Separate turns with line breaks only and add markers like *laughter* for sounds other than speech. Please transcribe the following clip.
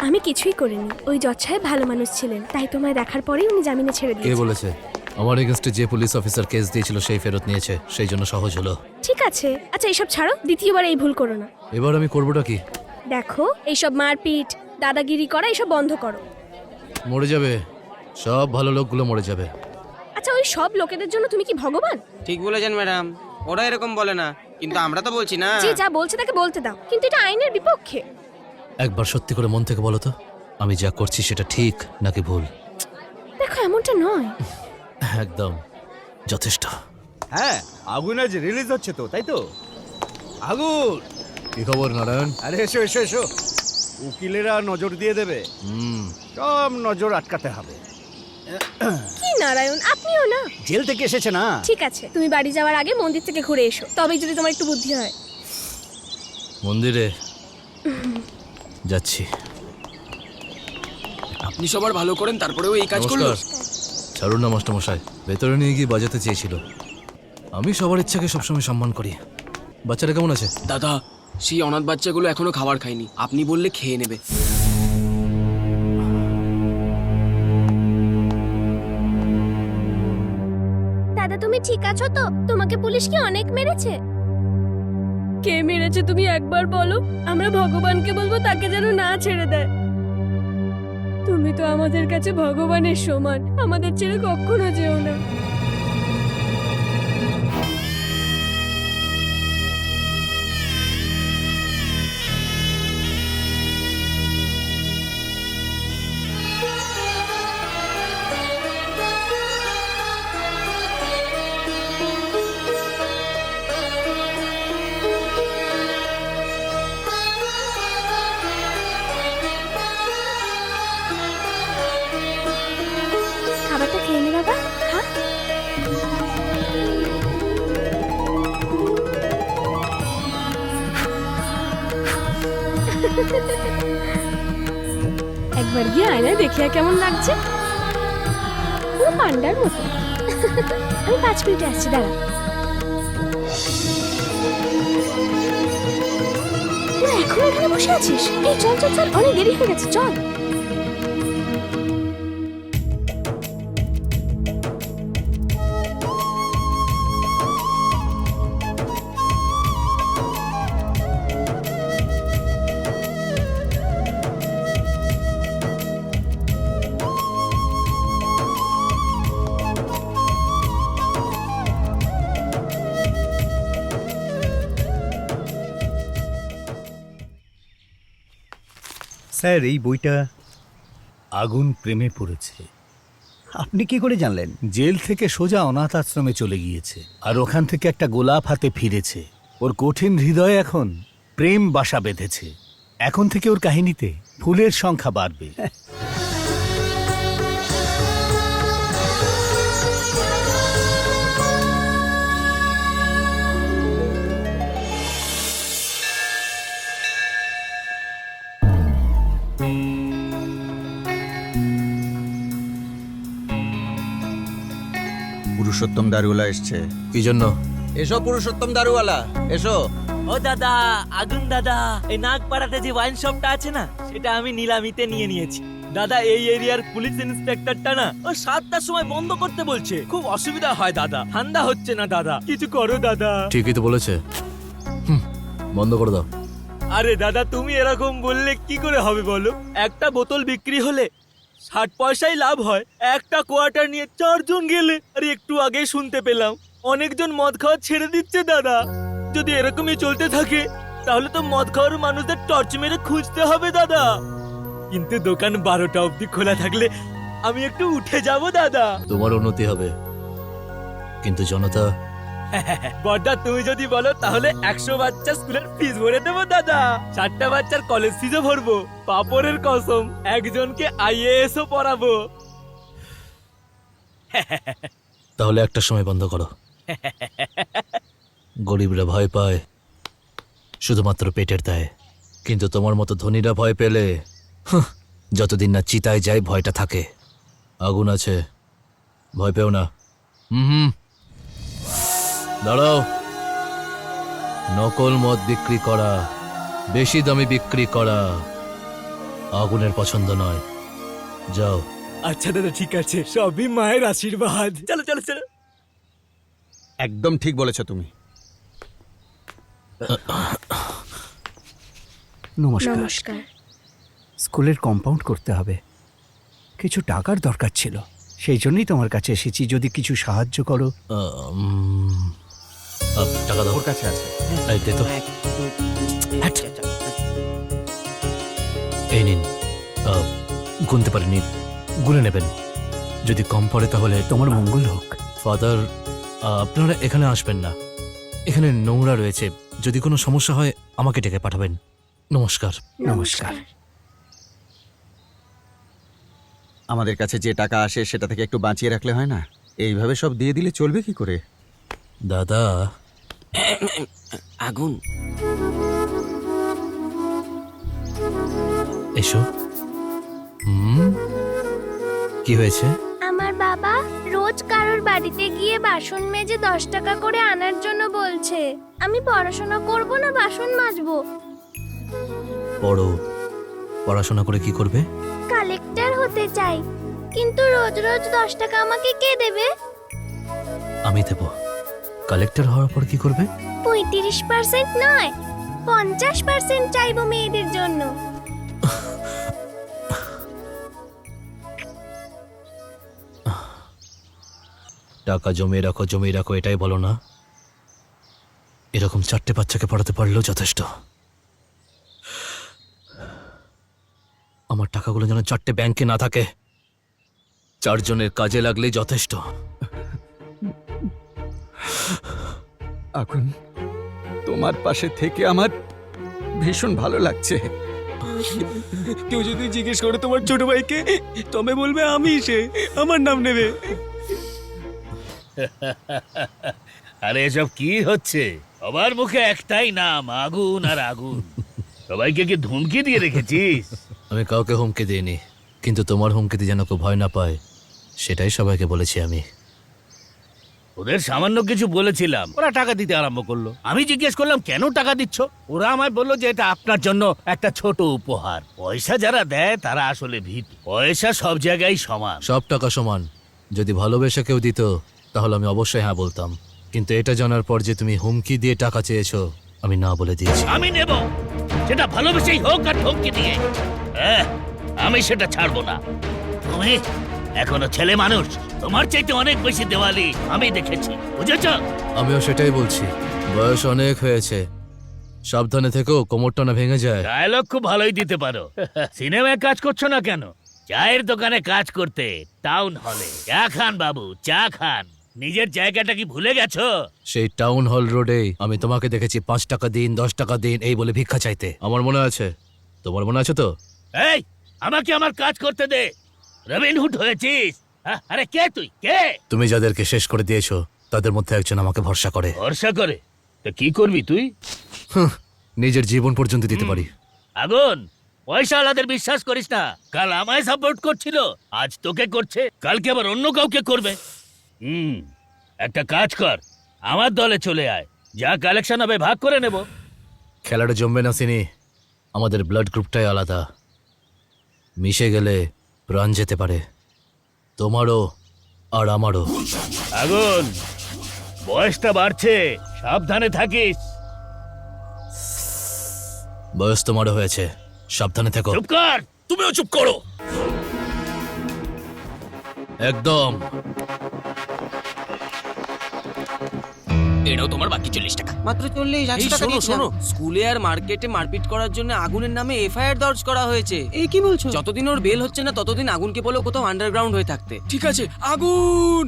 আমি কিছুই করিনি। ওই জজ সাহেব ভালো মানুষ ছিলেন। তাই তোমায় দেখার পরেই উনি জামিনে ছেড়ে
কে
দিয়েছেন।
বলেছে? আমার এগেনস্টে যে পুলিশ অফিসার কেস দিয়েছিল সেই ফেরত নিয়েছে। সেই জন্য সহজ হলো।
ঠিক আছে। আচ্ছা এইসব ছাড়ো। দ্বিতীয়বার এই ভুল করো না।
এবার আমি করবোটা কি?
দেখো এইসব মারপিট দাদাগিরি করা এইসব বন্ধ করো।
মরে যাবে। সব ভালো লোকগুলো মরে যাবে।
আচ্ছা ওই সব লোকেদের জন্য তুমি কি ভগবান?
ঠিক বলেছেন ম্যাডাম। ওরা এরকম বলে না। কিন্তু আমরা তো বলছি না।
যে যা বলছে তাকে বলতে দাও। কিন্তু এটা আইনের বিপক্ষে।
একবার সত্যি করে মন থেকে বলো তো আমি যা করছি সেটা ঠিক নাকি ভুল?
দেখো এমনটা নয়।
একদম যথেষ্ট।
হ্যাঁ আগুন আজ রিলিজ হচ্ছে তো তাই তো? আগুন!
কি খবর নারায়ণ?
আরে এসো এসো এসো। উকিলেরা নজর দিয়ে দেবে।
হুম।
সব নজর আটকাতে হবে।
কি নারায়ণ আপনিও না।
জেল থেকে এসেছে না?
ঠিক আছে তুমি বাড়ি যাওয়ার আগে মন্দির থেকে ঘুরে এসো। তবেই যদি তোমার একটু বুদ্ধি হয়।
মন্দিরে? যাচ্ছি।
আপনি সবার ভালো করেন তারপরেও এই কাজ করল।
ছাড়ুন না মাস্টারমশাই ভেতরে নিয়ে গিয়ে বাজাতে চেয়েছিল। আমি সবার ইচ্ছাকে সবসময় সম্মান করি। বাচ্চারা কেমন আছে?
দাদা সেই অনাথ বাচ্চাগুলো এখনও খাবার খায়নি। আপনি বললে খেয়ে নেবে।
দাদা তুমি ঠিক আছো তো? তোমাকে পুলিশ কি অনেক মেরেছে? কে মেরেছে তুমি একবার বলো? আমরা ভগবানকে বলব তাকে যেন না ছেড়ে দেয়। তুমি তো আমাদের কাছে ভগবানের সমান। আমাদের ছেড়ে কখনো যেও না। গিয়ে আয়নায় দেখিয়া কেমন লাগছে? পুরো পান্ডার মতো। আমি পাঁচ মিনিটে আসছি, দাঁড়া। এখন এখানে বসে আছিস? এই চল চল চল, অনেক দেরি হয়ে গেছে, চল।
স্যার এই বইটা আগুন প্রেমে পড়েছে। আপনি কি করে জানলেন?
জেল থেকে সোজা অনাথ আশ্রমে চলে গিয়েছে আর ওখান থেকে একটা গোলাপ হাতে ফিরেছে। ওর কঠিন হৃদয়ে এখন প্রেম বাসা বেঁধেছে। এখন থেকে ওর কাহিনীতে ফুলের সংখ্যা বাড়বে। *laughs*
পুরুষোত্তম দারুওয়ালা এসছে।
কি জন্য?
এসো পুরুষোত্তম দারুওয়ালা এসো।
ও দাদা আগুন দাদা এই নাগপাড়াতে যে ওয়াইন শপটা আছে না সেটা আমি নিলামিতে নিয়ে নিয়েছি। দাদা এই এরিয়ার পুলিশ ইন্সপেক্টরটা না ও সাতটার সময় বন্ধ করতে বলছে। খুব অসুবিধা হয় দাদা ঠান্ডা হচ্ছে না দাদা কিছু করো দাদা।
ঠিকই তো বলেছে। হুম, বন্ধ করে দাও।
আরে দাদা তুমি এরকম বললে কি করে হবে বলো? একটা বোতল বিক্রি হলে ষাট পয়সাই লাভ হয়। একটা কোয়ার্টার নিয়ে চারজন গেলে, আরে একটু আগে শুনতে পেলাম। অনেকজন মদ খাওয়া ছেড়ে দিচ্ছে, দাদা। যদি এরকমই চলতে থাকে, তাহলে তো মদ খাওয়ার মানুষদের টর্চ মেরে খুঁজতে হবে, দাদা। কিন্তু দোকান বারোটা অবধি খোলা থাকলে আমি একটু উঠে যাব, দাদা।
তোমার উন্নতি হবে। কিন্তু জনতা *laughs*
বড়দা তুমি যদি বলো তাহলে একশো বাচ্চা স্কুলের ফিস ভরে দেবো দাদা। চারটা বাচ্চার কলেজ ফিজও ভরবো। পাপড়ের কসম একজনকে আইএএস ও পড়াবো। *laughs*
তাহলে একটা সময় বন্ধ করো। *laughs* গরিবরা ভয় পায় শুধুমাত্র পেটের দায়। কিন্তু তোমার মতো ধনীরা ভয় পেলে যতদিন না চিতায় যায় ভয়টা থাকে। আগুন আছে ভয় পেও না। হুম হুম। দাঁড়াও। নকল মদ বিক্রি করা বেশি দামে বিক্রি করা আগুনের পছন্দ নয়। যাও।
আচ্ছা দাদা ঠিক আছে। সবই মায়ের আশীর্বাদ। চলো চলো চলো।
একদম ঠিক বলেছ তুমি।
নমস্কার।
নমস্কার।
স্কুলের কম্পাউন্ড করতে হবে। কিছু টাকার দরকার ছিল। সেই জন্যই তোমার কাছে এসেছি। যদি কিছু সাহায্য করো।
আহ, টাকা দাও।
ওর কাছে আছে।
এই দে তো।
এক, দুই, তিন,
হ্যাট।
চার, চার।
এই নিন। আহ, গুনতে পারিনি গুনে নেবেন। যদি কম পড়ে তাহলে
তোমার মঙ্গল হোক।
ফাদার আপনারা এখানে আসবেন না। এখানে নোংরা রয়েছে। যদি কোনো সমস্যা হয় আমাকে ডেকে পাঠাবেন। নমস্কার।
নমস্কার।
আমাদের কাছে যে টাকা আসে সেটা থেকে একটু বাঁচিয়ে রাখলে হয় না? এইভাবে সব দিয়ে দিলে চলবে কি করে?
দাদা
আগুন।
এসো। হুম? কি হয়েছে?
আমার বাবা রোজ কারোর বাড়িতে গিয়ে বাসন মেজে দশ টাকা করে আনার জন্য বলছে। আমি পড়াশোনা করব না বাসন মাজবো।
পড়ো। পড়াশোনা করে কি করবে?
কালেক্টর হতে চাই। কিন্তু রোজ রোজ দশ টাকা আমাকে কে দেবে?
আমি দেব। কালেক্টর হওয়ার পর কি করবে?
পঁয়ত্রিশ পার্সেন্ট নয় পঞ্চাশ পার্সেন্ট চাইব মেয়েদের জন্য।
টাকা জমিয়ে রাখো জমিয়ে রাখো এটাই বলো না। এরকম চারটে বাচ্চাকে পড়াতে পারলেও যথেষ্ট। আমার টাকাগুলো যেন চারটে ব্যাংকে না থাকে চারজনের কাজে লাগলেই যথেষ্ট।
এখন তোমার পাশে থেকে আমার ভীষণ ভালো লাগছে।
কেউ যদি জিজ্ঞেস করে তোমার ছোট ভাইকে তবে বলবে আমি সে আমার নাম নেবে।
আরে এসব কি হচ্ছে? সবার মুখে একটাই নাম আগুন আর আগুন। সবাইকে কি ধুমকি দিয়ে রেখেছিস?
আমি কাউকে হুমকি দিইনি কিন্তু তোমার হুমকিতে যেন কেউ ভয় না পায় সেটাই সবাইকে বলেছি আমি।
ওদের সামান্য কিছু বলেছিলাম। ওরা টাকা দিতে আরম্ভ করল। আমি জিজ্ঞেস করলাম কেন টাকা দিচ্ছ? ওরা আমায় বলল যে এটা আপনার জন্য একটা ছোট উপহার। পয়সা যারা দেয় তারা আসলে ভিত। পয়সা সব জায়গায় সমান।
সব টাকা সমান। যদি ভালোবেসে কেউ দিত তাহলে আমি অবশ্যই হ্যাঁ বলতাম। কিন্তু এটা জানার পর যে তুমি হুমকি দিয়ে টাকা চেয়েছো আমি না বলে দিয়েছি।
আমি নেব। সেটা ভালোবেসেই হোক আর হুমকি দিয়ে। হ্যাঁ, আমি সেটা ছাড়বো না। তুমি এখনও ছেলে মানুষ। তোমার চাইতে অনেক বেশি দেওয়ালি আমি দেখেছি বুঝেছ?
আমিও সেটাই বলছি। বয়স অনেক হয়েছে। সাবধানে থেকো কোমরটা না ভেঙে যায়।
ডায়লগ খুব ভালোই দিতে পারো। সিনেমায় কাজ করছ না কেন? চায়ের দোকানে কাজ করতে টাউন হলে। চা খান বাবু চা খান। নিজের জায়গাটা কি ভুলে গেছো?
সেই টাউন হল রোডে আমি তোমাকে দেখেছি পাঁচ টাকা দিন দশ টাকা দিন এই বলে ভিক্ষা চাইতে। আমার মনে আছে। তোমার মনে আছে তো?
এই আমাকে আমার কাজ করতে দে। রবিনহুড হয়েছিস? হ্যাঁ, আরে কে তুই? কে?
তুমি যাদেরকে শেষ করে দিয়েছ তাদের মধ্যে একজন আমাকে ভরসা করে।
ভরসা করে? তো কি করবি তুই?
হুঁ, নিজের জীবন পর্যন্ত দিতে পারি।
আগুন! পয়সা আলাদের বিশ্বাস করিস না। কাল আমায় সাপোর্ট করছিল। আজ তোকে করছে। কালকে আবার অন্য কাউকে করবে। হুম একটা কাজ কর। আমার দলে চলে আয়। যা কালেকশন হবে ভাগ করে নেব।
খেলাটা জমবে না সিনি। আমাদের ব্লাড গ্রুপটাই আলাদা। মিশে গেলে প্রাণ যেতে পারে। তোমারও আর আমারও।
আগুন! বয়সটা বাড়ছে সাবধানে থাকিস।
বয়স তোমারও হয়েছে সাবধানে থেকো।
চুপ কর!
তুমিও চুপ করো। একদম।
এটাও তোমার বাকি চল্লিশ টাকা।
মাত্র চল্লিশ
এই
একশো টাকা
শোনো
দিয়েছিলাম।
শোনো স্কুলে আর মার্কেটে মারপিট করার জন্য আগুনের নামে এফআইআর দর্জ করা হয়েছে।
এই কি বলছো?
যতদিন ওর বেল হচ্ছে না ততদিন আগুনকে বলো কোথাও আন্ডারগ্রাউন্ড হয়ে থাকতে। ঠিক আছে আগুন!